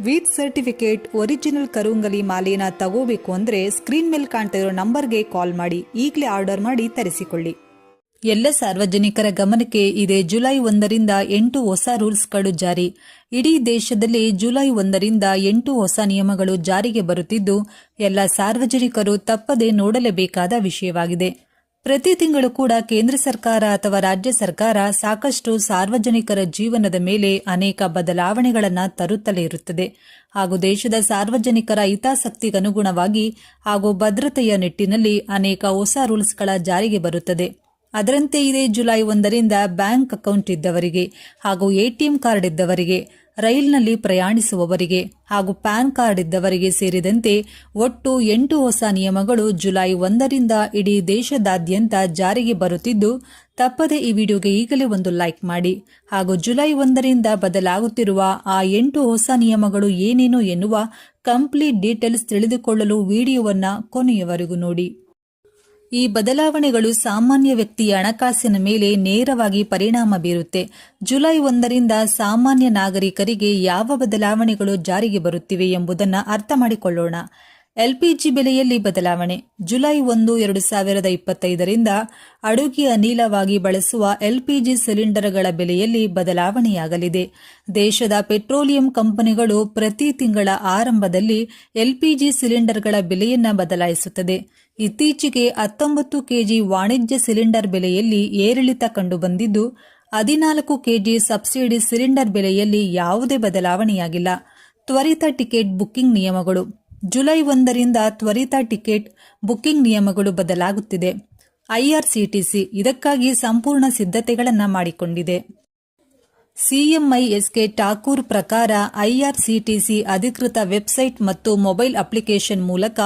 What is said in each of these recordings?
With certificate original ಕರುಂಗಲಿ ಮಾಲೆನ ತಗೋಬೇಕು ಅಂದ್ರೆ ಸ್ಕ್ರೀನ್ ಮೇಲೆ ಕಾಣ್ತಾ ಇರೋ ನಂಬರ್ಗೆ ಕಾಲ್ ಮಾಡಿ, ಈಗಲೇ ಆರ್ಡರ್ ಮಾಡಿ ತರಿಸಿಕೊಳ್ಳಿ. ಎಲ್ಲ ಸಾರ್ವಜನಿಕರ ಗಮನಕ್ಕೆ ಇದೆ ಜುಲೈ ಒಂದರಿಂದ ಎಂಟು ಹೊಸ ರೂಲ್ಸ್ಗಳು ಜಾರಿ. ಇಡೀ ದೇಶದಲ್ಲಿ ಜುಲೈ ಒಂದರಿಂದ ಎಂಟು ಹೊಸ ನಿಯಮಗಳು ಜಾರಿಗೆ ಬರುತ್ತಿದ್ದು, ಎಲ್ಲ ಸಾರ್ವಜನಿಕರು ತಪ್ಪದೆ ನೋಡಲೇಬೇಕಾದ ವಿಷಯವಾಗಿದೆ. ಪ್ರತಿ ತಿಂಗಳು ಕೂಡ ಕೇಂದ್ರ ಸರ್ಕಾರ ಅಥವಾ ರಾಜ್ಯ ಸರ್ಕಾರ ಸಾಕಷ್ಟು ಸಾರ್ವಜನಿಕರ ಜೀವನದ ಮೇಲೆ ಅನೇಕ ಬದಲಾವಣೆಗಳನ್ನು ತರುತ್ತಲೇ ಇರುತ್ತದೆ. ಹಾಗೂ ದೇಶದ ಸಾರ್ವಜನಿಕರ ಹಿತಾಸಕ್ತಿಗನುಗುಣವಾಗಿ ಹಾಗೂ ಭದ್ರತೆಯ ನಿಟ್ಟಿನಲ್ಲಿ ಅನೇಕ ಹೊಸ ರೂಲ್ಸ್ಗಳ ಜಾರಿಗೆ ಬರುತ್ತದೆ. ಅದರಂತೆ ಇದೇ ಜುಲೈ ಒಂದರಿಂದ ಬ್ಯಾಂಕ್ ಅಕೌಂಟ್ ಇದ್ದವರಿಗೆ ಹಾಗೂ ಎಟಿಎಂ ಕಾರ್ಡ್ ಇದ್ದವರಿಗೆ ರೈಲ್ನಲ್ಲಿ ಪ್ರಯಾಣಿಸುವವರಿಗೆ ಹಾಗೂ ಪ್ಯಾನ್ ಕಾರ್ಡ್ ಇದ್ದವರಿಗೆ ಸೇರಿದಂತೆ ಒಟ್ಟು ಎಂಟು ಹೊಸ ನಿಯಮಗಳು ಜುಲೈ ಒಂದರಿಂದ ಇಡೀ ದೇಶದಾದ್ಯಂತ ಜಾರಿಗೆ ಬರುತ್ತಿದ್ದು, ತಪ್ಪದೆ ಈ ವಿಡಿಯೋಗೆ ಈಗಲೇ ಒಂದು ಲೈಕ್ ಮಾಡಿ ಹಾಗೂ ಜುಲೈ ಒಂದರಿಂದ ಬದಲಾಗುತ್ತಿರುವ ಆ ಎಂಟು ಹೊಸ ನಿಯಮಗಳು ಏನೇನು ಎನ್ನುವ ಕಂಪ್ಲೀಟ್ ಡೀಟೇಲ್ಸ್ ತಿಳಿದುಕೊಳ್ಳಲು ವಿಡಿಯೋವನ್ನು ಕೊನೆಯವರೆಗೂ ನೋಡಿ. ಈ ಬದಲಾವಣೆಗಳು ಸಾಮಾನ್ಯ ವ್ಯಕ್ತಿಯ ಹಣಕಾಸಿನ ಮೇಲೆ ನೇರವಾಗಿ ಪರಿಣಾಮ ಬೀರುತ್ತೆ. ಜುಲೈ ಒಂದರಿಂದ ಸಾಮಾನ್ಯ ನಾಗರಿಕರಿಗೆ ಯಾವ ಬದಲಾವಣೆಗಳು ಜಾರಿಗೆ ಬರುತ್ತಿವೆ ಎಂಬುದನ್ನು ಅರ್ಥ ಮಾಡಿಕೊಳ್ಳೋಣ. ಎಲ್ಪಿಜಿ ಬೆಲೆಯಲ್ಲಿ ಬದಲಾವಣೆ. ಜುಲೈ ಒಂದು, ಎರಡು ಸಾವಿರದ ಇಪ್ಪತ್ತೈದರಿಂದ ಅಡುಗೆ ಅನಿಲವಾಗಿ ಬಳಸುವ ಎಲ್ಪಿಜಿ ಸಿಲಿಂಡರ್ಗಳ ಬೆಲೆಯಲ್ಲಿ ಬದಲಾವಣೆಯಾಗಲಿದೆ. ದೇಶದ ಪೆಟ್ರೋಲಿಯಂ ಕಂಪನಿಗಳು ಪ್ರತಿ ತಿಂಗಳ ಆರಂಭದಲ್ಲಿ ಎಲ್ಪಿಜಿ ಸಿಲಿಂಡರ್ಗಳ ಬೆಲೆಯನ್ನ ಬದಲಾಯಿಸುತ್ತದೆ. ಇತ್ತೀಚೆಗೆ ಹತ್ತೊಂಬತ್ತು ಕೆಜಿ ವಾಣಿಜ್ಯ ಸಿಲಿಂಡರ್ ಬೆಲೆಯಲ್ಲಿ ಏರಿಳಿತ ಕಂಡುಬಂದಿದ್ದು, ಹದಿನಾಲ್ಕು ಕೆಜಿ ಸಬ್ಸಿಡಿ ಸಿಲಿಂಡರ್ ಬೆಲೆಯಲ್ಲಿ ಯಾವುದೇ ಬದಲಾವಣೆಯಾಗಿಲ್ಲ. ತ್ವರಿತ ಟಿಕೆಟ್ ಬುಕ್ಕಿಂಗ್ ನಿಯಮಗಳು. ಜುಲೈ ಒಂದರಿಂದ ತ್ವರಿತ ಟಿಕೆಟ್ ಬುಕ್ಕಿಂಗ್ ನಿಯಮಗಳು ಬದಲಾಗುತ್ತಿದೆ. ಐಆರ್ಸಿಟಿಸಿ ಇದಕ್ಕಾಗಿ ಸಂಪೂರ್ಣ ಸಿದ್ಧತೆಗಳನ್ನು ಮಾಡಿಕೊಂಡಿದೆ. ಸಿಎಂಐ ಎಸ್ಕೆ ಠಾಕೂರ್ ಪ್ರಕಾರ ಐಆರ್ಸಿಟಿಸಿ ಅಧಿಕೃತ ವೆಬ್ಸೈಟ್ ಮತ್ತು ಮೊಬೈಲ್ ಅಪ್ಲಿಕೇಶನ್ ಮೂಲಕ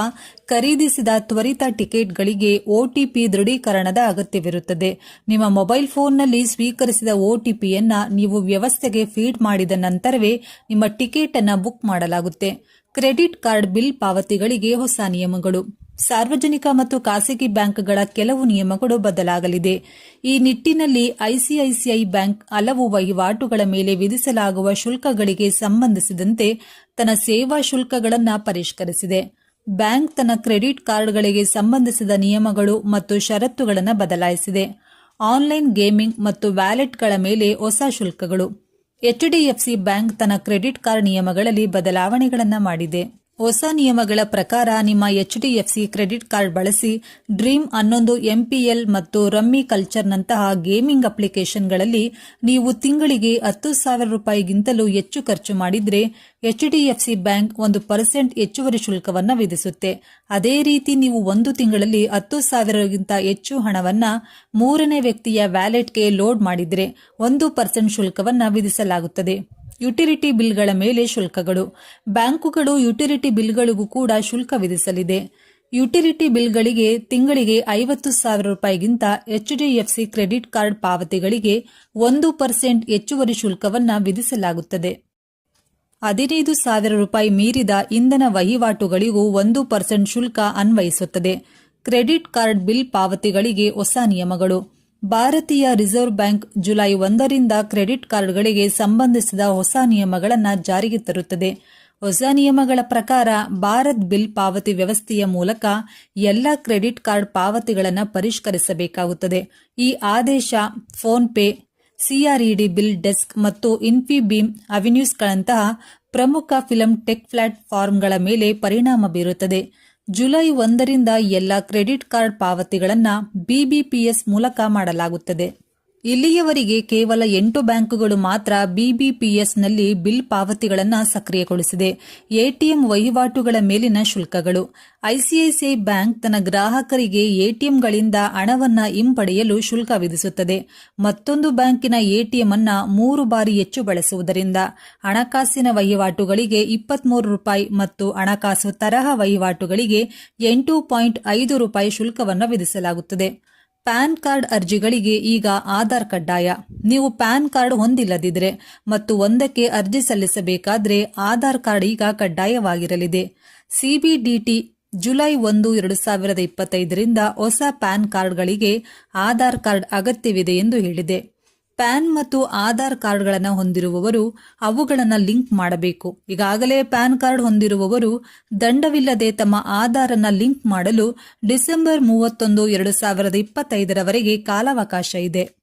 ಖರೀದಿಸಿದ ತ್ವರಿತ ಟಿಕೆಟ್ಗಳಿಗೆ ಒಟಿಪಿ ದೃಢೀಕರಣದ ಅಗತ್ಯವಿರುತ್ತದೆ. ನಿಮ್ಮ ಮೊಬೈಲ್ ಫೋನ್ನಲ್ಲಿ ಸ್ವೀಕರಿಸಿದ ಒಟಿಪಿಯನ್ನ ನೀವು ವ್ಯವಸ್ಥೆಗೆ ಫೀಡ್ ಮಾಡಿದ ನಂತರವೇ ನಿಮ್ಮ ಟಿಕೆಟ್ ಅನ್ನು ಬುಕ್ ಮಾಡಲಾಗುತ್ತೆ. ಕ್ರೆಡಿಟ್ ಕಾರ್ಡ್ ಬಿಲ್ ಪಾವತಿಗಳಿಗೆ ಹೊಸ ನಿಯಮಗಳು. ಸಾರ್ವಜನಿಕ ಮತ್ತು ಖಾಸಗಿ ಬ್ಯಾಂಕ್ಗಳ ಕೆಲವು ನಿಯಮಗಳು ಬದಲಾಗಲಿದೆ. ಈ ನಿಟ್ಟಿನಲ್ಲಿ ಐಸಿಐಸಿಐ ಬ್ಯಾಂಕ್ ಹಲವು ವಹಿವಾಟುಗಳ ಮೇಲೆ ವಿಧಿಸಲಾಗುವ ಶುಲ್ಕಗಳಿಗೆ ಸಂಬಂಧಿಸಿದಂತೆ ತನ್ನ ಸೇವಾ ಶುಲ್ಕಗಳನ್ನು ಪರಿಷ್ಕರಿಸಿದೆ. ಬ್ಯಾಂಕ್ ತನ್ನ ಕ್ರೆಡಿಟ್ ಕಾರ್ಡ್ಗಳಿಗೆ ಸಂಬಂಧಿಸಿದ ನಿಯಮಗಳು ಮತ್ತು ಷರತ್ತುಗಳನ್ನು ಬದಲಾಯಿಸಿದೆ. ಆನ್ಲೈನ್ ಗೇಮಿಂಗ್ ಮತ್ತು ವ್ಯಾಲೆಟ್ಗಳ ಮೇಲೆ ಹೊಸ ಶುಲ್ಕಗಳು. ಎಚ್ಡಿಎಫ್ಸಿ ಬ್ಯಾಂಕ್ ತನ್ನ ಕ್ರೆಡಿಟ್ ಕಾರ್ಡ್ ನಿಯಮಗಳಲ್ಲಿ ಬದಲಾವಣೆಗಳನ್ನು ಮಾಡಿದೆ. ಹೊಸ ನಿಯಮಗಳ ಪ್ರಕಾರ ನಿಮ್ಮ H D F C credit card ಬಳಸಿ ಡ್ರೀಮ್ ಹನ್ನೊಂದು ಎಂಪಿಎಲ್ ಮತ್ತು ರಮ್ಮಿ ಕಲ್ಚರ್ನಂತಹ ಗೇಮಿಂಗ್ ಅಪ್ಲಿಕೇಶನ್ಗಳಲ್ಲಿ ನೀವು ತಿಂಗಳಿಗೆ ಹತ್ತು ಸಾವಿರ ರೂಪಾಯಿಗಿಂತಲೂ ಹೆಚ್ಚು ಖರ್ಚು ಮಾಡಿದರೆ H D F C bank ಒಂದು ಪರ್ಸೆಂಟ್ ಹೆಚ್ಚುವರಿ ಶುಲ್ಕವನ್ನು ವಿಧಿಸುತ್ತೆ. ಅದೇ ರೀತಿ ನೀವು ಒಂದು ತಿಂಗಳಲ್ಲಿ ಹತ್ತು ಸಾವಿರಕ್ಕಿಂತ ಹೆಚ್ಚು ಹಣವನ್ನು ಮೂರನೇ ವ್ಯಕ್ತಿಯ ವ್ಯಾಲೆಟ್ಗೆ ಲೋಡ್ ಮಾಡಿದರೆ ಒಂದು ಪರ್ಸೆಂಟ್ ಶುಲ್ಕವನ್ನು ವಿಧಿಸಲಾಗುತ್ತದೆ. ಯುಟಿಲಿಟಿ ಬಿಲ್ಗಳ ಮೇಲೆ ಶುಲ್ಕಗಳು. ಬ್ಯಾಂಕುಗಳು ಯುಟಿಲಿಟಿ ಬಿಲ್ಗಳಿಗೂ ಕೂಡ ಶುಲ್ಕ ವಿಧಿಸಲಿದೆ. ಯುಟಿಲಿಟಿ ಬಿಲ್ಗಳಿಗೆ ತಿಂಗಳಿಗೆ ಐವತ್ತು ಸಾವಿರ ರೂಪಾಯಿಗಿಂತ ಎಚ್ಡಿಎಫ್ಸಿ ಕ್ರೆಡಿಟ್ ಕಾರ್ಡ್ ಪಾವತಿಗಳಿಗೆ ಒಂದು ಪರ್ಸೆಂಟ್ ಹೆಚ್ಚುವರಿ ಶುಲ್ಕವನ್ನು ವಿಧಿಸಲಾಗುತ್ತದೆ. ಹದಿನೈದು ಸಾವಿರ ರೂಪಾಯಿ ಮೀರಿದ ಇಂಧನ ವಹಿವಾಟುಗಳಿಗೂ ಒಂದು ಪರ್ಸೆಂಟ್ ಶುಲ್ಕ ಅನ್ವಯಿಸುತ್ತದೆ. ಕ್ರೆಡಿಟ್ ಕಾರ್ಡ್ ಬಿಲ್ ಪಾವತಿಗಳಿಗೆ ಹೊಸ ನಿಯಮಗಳು. ಭಾರತೀಯ ರಿಸರ್ವ್ ಬ್ಯಾಂಕ್ ಜುಲೈ ಒಂದರಿಂದ ಕ್ರೆಡಿಟ್ ಕಾರ್ಡ್ಗಳಿಗೆ ಸಂಬಂಧಿಸಿದ ಹೊಸ ನಿಯಮಗಳನ್ನು ಜಾರಿಗೆ ತರುತ್ತದೆ. ಹೊಸ ನಿಯಮಗಳ ಪ್ರಕಾರ ಭಾರತ್ ಬಿಲ್ ಪಾವತಿ ವ್ಯವಸ್ಥೆಯ ಮೂಲಕ ಎಲ್ಲ ಕ್ರೆಡಿಟ್ ಕಾರ್ಡ್ ಪಾವತಿಗಳನ್ನು ಪರಿಷ್ಕರಿಸಬೇಕಾಗುತ್ತದೆ. ಈ ಆದೇಶ ಫೋನ್ಪೇ ಸಿಆರ್ಇಡಿ ಬಿಲ್ ಡೆಸ್ಕ್ ಮತ್ತು ಇನ್ಫಿಬೀಮ್ ಅವೆನ್ಯೂಸ್ಗಳಂತಹ ಪ್ರಮುಖ ಫಿಲಂ ಟೆಕ್ ಪ್ಲಾಟ್ಫಾರ್ಮ್ಗಳ ಮೇಲೆ ಪರಿಣಾಮ ಬೀರುತ್ತದೆ. ಜುಲೈ ಒಂದರಿಂದ ಎಲ್ಲ ಕ್ರೆಡಿಟ್ ಕಾರ್ಡ್ ಪಾವತಿಗಳನ್ನು ಬಿಬಿಪಿಎಸ್ ಮೂಲಕ ಮಾಡಲಾಗುತ್ತದೆ. ಇಲ್ಲಿಯವರೆಗೆ ಕೇವಲ ಎಂಟು ಬ್ಯಾಂಕುಗಳು ಮಾತ್ರ ಬಿಬಿಪಿಎಸ್ನಲ್ಲಿ ಬಿಲ್ ಪಾವತಿಗಳನ್ನು ಸಕ್ರಿಯಗೊಳಿಸಿದೆ. ಎಟಿಎಂ ವಹಿವಾಟುಗಳ ಮೇಲಿನ ಶುಲ್ಕಗಳು. ಐಸಿಐಸಿಐ ಬ್ಯಾಂಕ್ ತನ್ನ ಗ್ರಾಹಕರಿಗೆ ಎಟಿಎಂಗಳಿಂದ ಹಣವನ್ನು ಹಿಂಪಡೆಯಲು ಶುಲ್ಕ ವಿಧಿಸುತ್ತದೆ. ಮತ್ತೊಂದು ಬ್ಯಾಂಕಿನ ಎಟಿಎಂ ಅನ್ನು ಮೂರು ಬಾರಿ ಹೆಚ್ಚು ಬಳಸುವುದರಿಂದ ಹಣಕಾಸಿನ ವಹಿವಾಟುಗಳಿಗೆ ಇಪ್ಪತ್ಮೂರು ರೂಪಾಯಿ ಮತ್ತು ಹಣಕಾಸು ತರಹ ವಹಿವಾಟುಗಳಿಗೆ ಎಂಟು ಪಾಯಿಂಟ್ ಐದು ರೂಪಾಯಿ ಶುಲ್ಕವನ್ನು ವಿಧಿಸಲಾಗುತ್ತದೆ. ಪ್ಯಾನ್ ಕಾರ್ಡ್ ಅರ್ಜಿಗಳಿಗೆ ಈಗ ಆಧಾರ್ ಕಡ್ಡಾಯ. ನೀವು ಪ್ಯಾನ್ ಕಾರ್ಡ್ ಹೊಂದಿಲ್ಲದಿದ್ರೆ ಮತ್ತು ಒಂದಕ್ಕೆ ಅರ್ಜಿ ಸಲ್ಲಿಸಬೇಕಾದ್ರೆ ಆಧಾರ್ ಕಾರ್ಡ್ ಈಗ ಕಡ್ಡಾಯವಾಗಿರಲಿದೆ. ಸಿಬಿಡಿಟಿ ಜುಲೈ ಒಂದು, ಎರಡು ಸಾವಿರದ ಇಪ್ಪತ್ತೈದರಿಂದ ಹೊಸ ಪ್ಯಾನ್ ಕಾರ್ಡ್ಗಳಿಗೆ ಆಧಾರ್ ಕಾರ್ಡ್ ಅಗತ್ಯವಿದೆ ಎಂದು ಹೇಳಿದೆ. ಪ್ಯಾನ್ ಮತ್ತು ಆಧಾರ್ ಕಾರ್ಡ್ಗಳನ್ನು ಹೊಂದಿರುವವರು ಅವುಗಳನ್ನು ಲಿಂಕ್ ಮಾಡಬೇಕು. ಈಗಾಗಲೇ ಪ್ಯಾನ್ ಕಾರ್ಡ್ ಹೊಂದಿರುವವರು ದಂಡವಿಲ್ಲದೆ ತಮ್ಮ ಆಧಾರ್ ಅನ್ನು ಲಿಂಕ್ ಮಾಡಲು ಡಿಸೆಂಬರ್ ಮೂವತ್ತೊಂದು, ಎರಡು ಸಾವಿರದ ಇಪ್ಪತ್ತೈದರವರೆಗೆ ಕಾಲಾವಕಾಶ ಇದೆ.